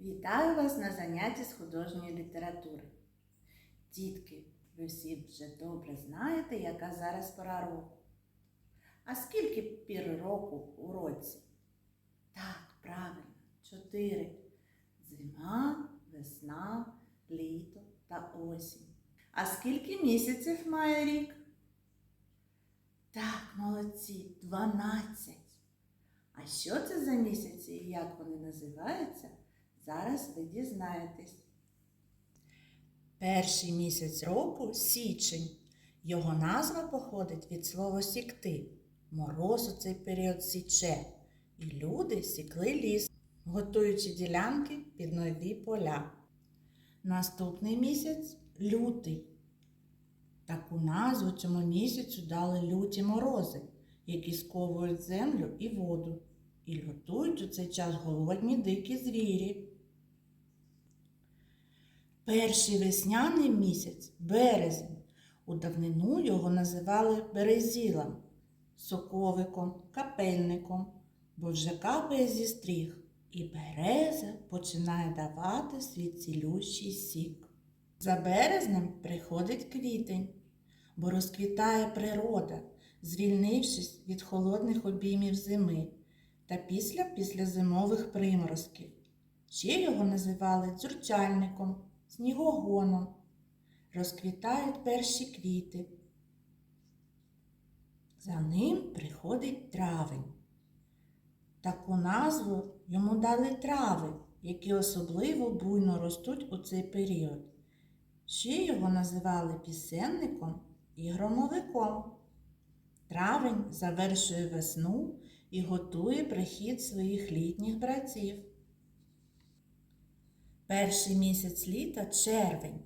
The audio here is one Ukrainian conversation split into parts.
Вітаю вас на занятті з художньої літератури. Дітки, ви всі вже добре знаєте, яка зараз пора року. А скільки пір року у році? Так, правильно, чотири. Зима, весна, літо та осінь. А скільки місяців має рік? Так, молодці, 12. А що це за місяці і як вони називаються? Зараз ви дізнаєтесь. Перший місяць року січень. Його назва походить від слова сікти. Мороз у цей період січе, і люди сікли ліс, готуючи ділянки під нові поля. Наступний місяць лютий. Таку назву цьому місяцю дали люті морози, які сковують землю і воду, і готують у цей час голодні дикі звірі. Перший весняний місяць березень. У давнину його називали березілом, соковиком, капельником, бо вже капає зі стріх, і береза починає давати свій цілющий сік. За березнем приходить квітень, бо розквітає природа, звільнившись від холодних обіймів зими та після післязимових приморозків. Ще його називали дзюрчальником, снігогоном. Розквітають перші квіти. За ним приходить травень. Таку назву йому дали трави, які особливо буйно ростуть у цей період. Ще його називали пісенником і громовиком. Травень завершує весну і готує прихід своїх літніх братів. Перший місяць літа червень.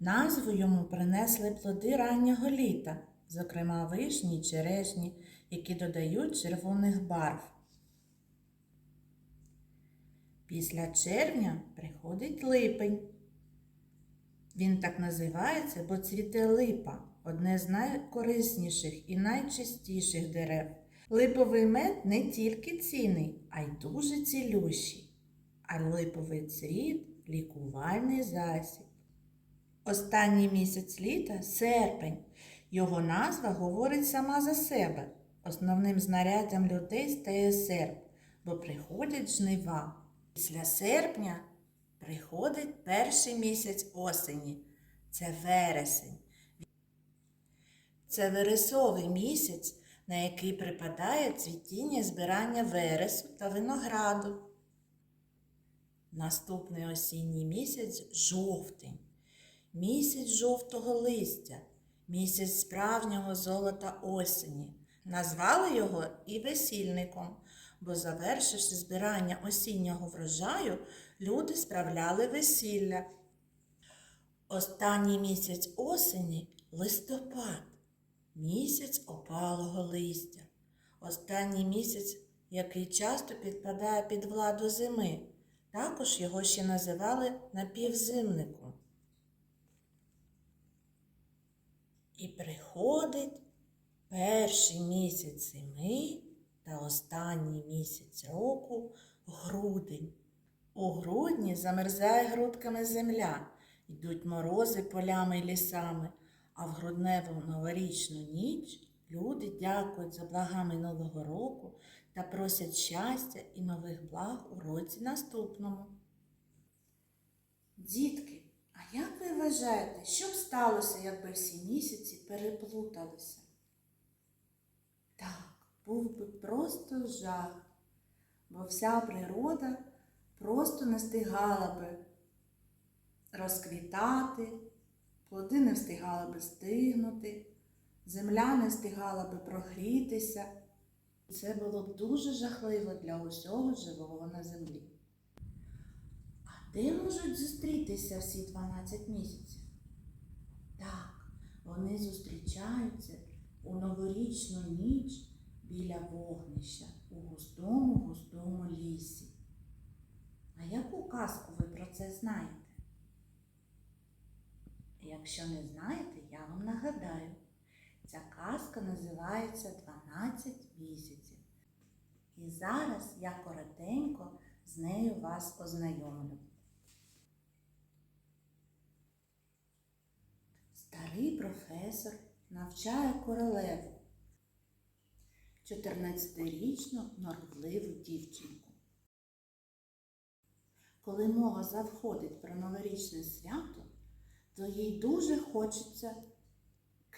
Назву йому принесли плоди раннього літа, зокрема вишні й черешні, які додають червоних барв. Після червня приходить липень. Він так називається, бо цвіте липа одне з найкорисніших і найчистіших дерев. Липовий мед не тільки цінний, а й дуже цілющий, а липовий цвіт лікувальний засіб. Останній місяць літа серпень. Його назва говорить сама за себе. Основним знаряддям людей стає серп, бо приходять жнива. Після серпня приходить перший місяць осені. Це вересень. Це вересовий місяць, на який припадає цвітіння збирання вересу та винограду. Наступний осінній місяць жовтень. Місяць жовтого листя, місяць справжнього золота осені. Назвали його і весільником, бо, завершивши збирання осіннього врожаю, люди справляли весілля. Останній місяць осені листопад, місяць опалого листя. Останній місяць, який часто підпадає під владу зими. Також його ще називали напівзимником. І приходить перший місяць зими та останній місяць року грудень. У грудні замерзає грудками земля, йдуть морози полями й лісами, а в грудневу новорічну ніч люди дякують за блага минулого року та просять щастя і нових благ у році наступному. Дітки, а як ви вважаєте, що б сталося, якби всі місяці переплуталися? Так, був би просто жах, бо вся природа просто не встигала би розквітати, плоди не встигали би стигнути, земля не встигала би прогрітися. Це було б дуже жахливо для усього живого на землі. А де можуть зустрітися всі 12 місяців? Так, вони зустрічаються у новорічну ніч біля вогнища у густому густому лісі. А яку казку ви про це знаєте? Якщо не знаєте, я вам нагадаю. Ця казка називається «12 місяців. І зараз я коротенько з нею вас ознайомлю. Старий професор навчає королеву, 14-річну норвливу дівчинку. Коли мова заходить про новорічне свято, то їй дуже хочеться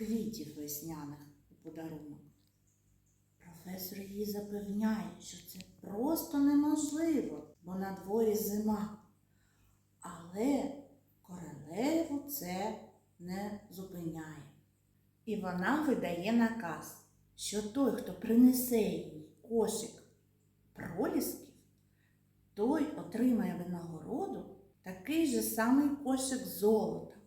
квітів весняних у подарунок. Професор її запевняє, що це просто неможливо, бо на дворі зима. Але королеву це не зупиняє. І вона видає наказ, що той, хто принесе їй кошик пролісків, той отримає винагороду такий же самий кошик золота.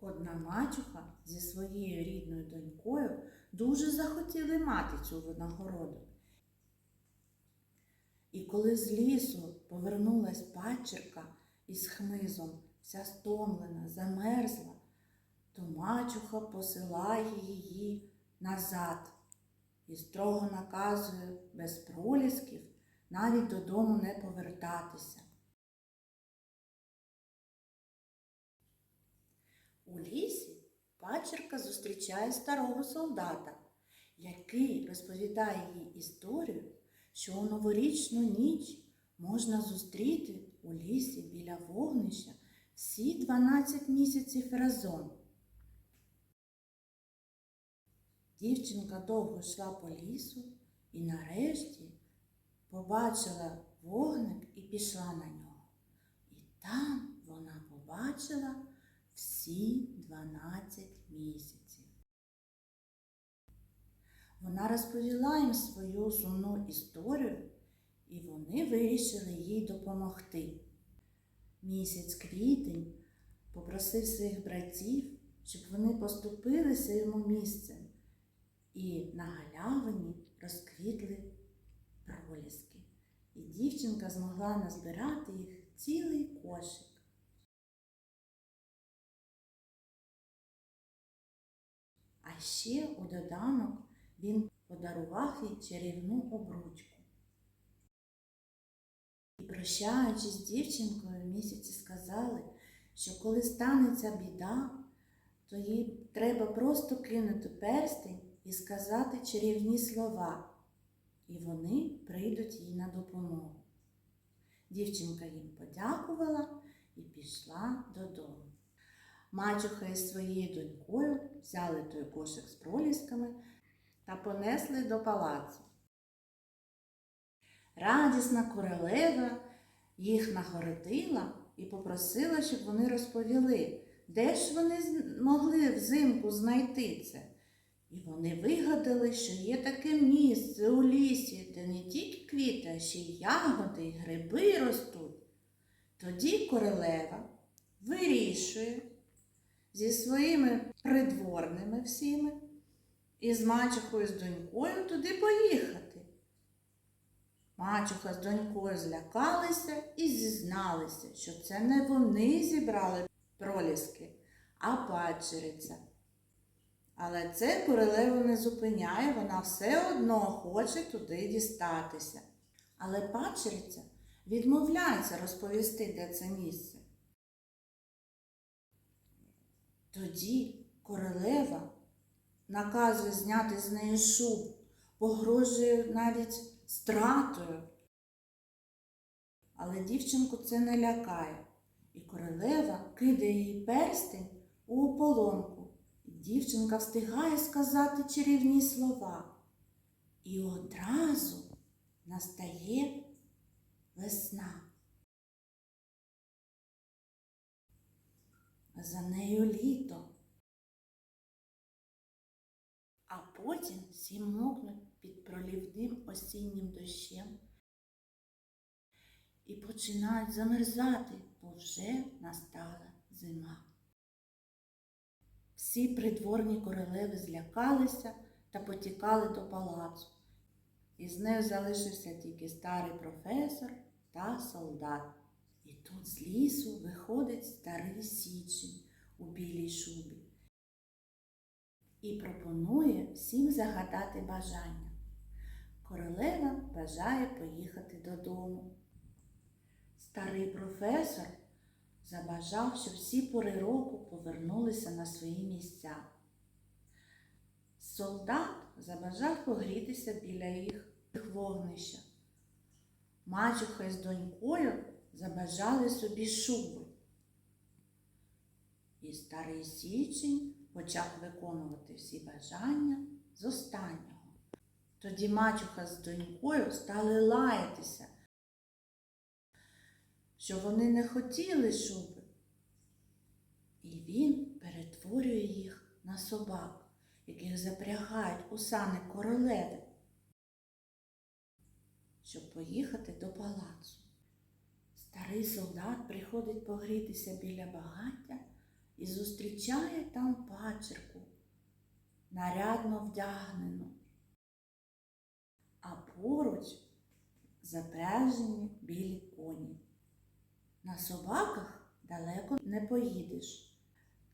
Одна мачуха зі своєю рідною донькою дуже захотіли мати цю винагороду. І коли з лісу повернулась пачерка із хмизом, вся стомлена, замерзла, то мачуха посилає її назад і строго наказує без пролісків навіть додому не повертатися. У лісі пачерка зустрічає старого солдата, який розповідає їй історію, що у новорічну ніч можна зустріти у лісі біля вогнища всі 12 місяців разом. Дівчинка довго йшла по лісу і нарешті побачила вогник і пішла на нього. І там вона побачила всі 12 місяців. Вона розповіла їм свою сумну історію, і вони вирішили їй допомогти. Місяць квітень попросив своїх братів, щоб вони поступилися йому місцем, і на галявині розквітли проліски. І дівчинка змогла назбирати їх цілий кошик. А ще у доданок він подарував їй чарівну обручку. І прощаючись з дівчинкою, місяці сказали, що коли станеться біда, то їй треба просто кинути перстень і сказати чарівні слова, і вони прийдуть їй на допомогу. Дівчинка їм подякувала і пішла додому. Мачуха із своєю донькою взяли той кошик з пролісками та понесли до палацу. Радісна королева їх нагородила і попросила, щоб вони розповіли, де ж вони могли взимку знайти це. І вони вигадали, що є таке місце у лісі, де не тільки квіти, а ще й ягоди і гриби ростуть. Тоді королева вирішує зі своїми придворними всіми і з мачухою з донькою туди поїхати. Мачуха з донькою злякалися і зізналися, що це не вони зібрали проліски, а падчериця. Але це королеву не зупиняє, вона все одно хоче туди дістатися. Але падчериця відмовляється розповісти, де це місце. Тоді королева наказує зняти з неї шуб, погрожує навіть стратою. Але дівчинку це не лякає, і королева кидає їй перстень у ополонку. Дівчинка встигає сказати чарівні слова. І одразу настає весна. За нею літо. А потім всі мокнуть під пролівним осіннім дощем і починають замерзати, бо вже настала зима. Всі придворні королеви злякалися та потікали до палацу. І з нею залишився тільки старий професор та солдат. Тут з лісу виходить старий січень у білій шубі і пропонує всім загадати бажання. королева бажає поїхати додому. Старий професор забажав, щоб всі пори року повернулися на свої місця. Солдат забажав погрітися біля їх вогнища. Мачуха з донькою забажали собі шуби. І старий січень почав виконувати всі бажання з останнього. Тоді мачуха з донькою стали лаятися, що вони не хотіли шуби. І він перетворює їх на собак, яких запрягають у сани королеви, щоб поїхати до палацу. Старий солдат приходить погрітися біля багаття і зустрічає там пачерку, нарядно вдягнену, а поруч запряжені білі коні. На собаках далеко не поїдеш.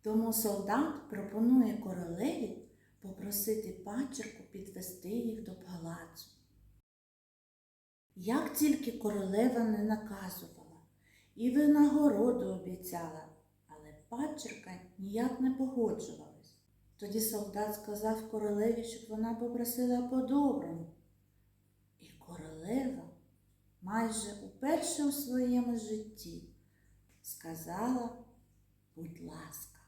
Тому солдат пропонує королеві попросити пачерку підвести їх до палацу. Як тільки королева не наказувала і винагороду обіцяла, але падчерка ніяк не погоджувалась. Тоді солдат сказав королеві, щоб вона попросила по-доброму. І королева майже уперше у своєму житті сказала, будь ласка.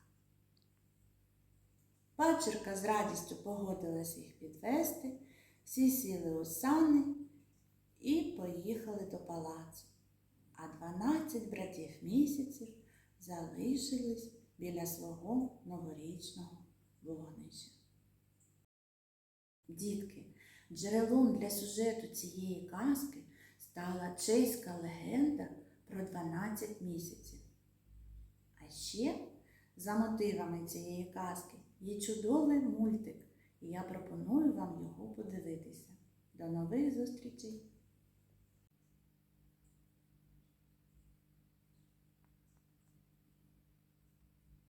Падчерка з радістю погодилась їх підвести, всі сіли у сани і поїхали до палацу. А дванадцять братів місяців залишились біля свого новорічного вогнища. Дітки, джерелом для сюжету цієї казки стала чеська легенда про 12 місяців. А ще за мотивами цієї казки є чудовий мультик, і я пропоную вам його подивитися. До нових зустрічей!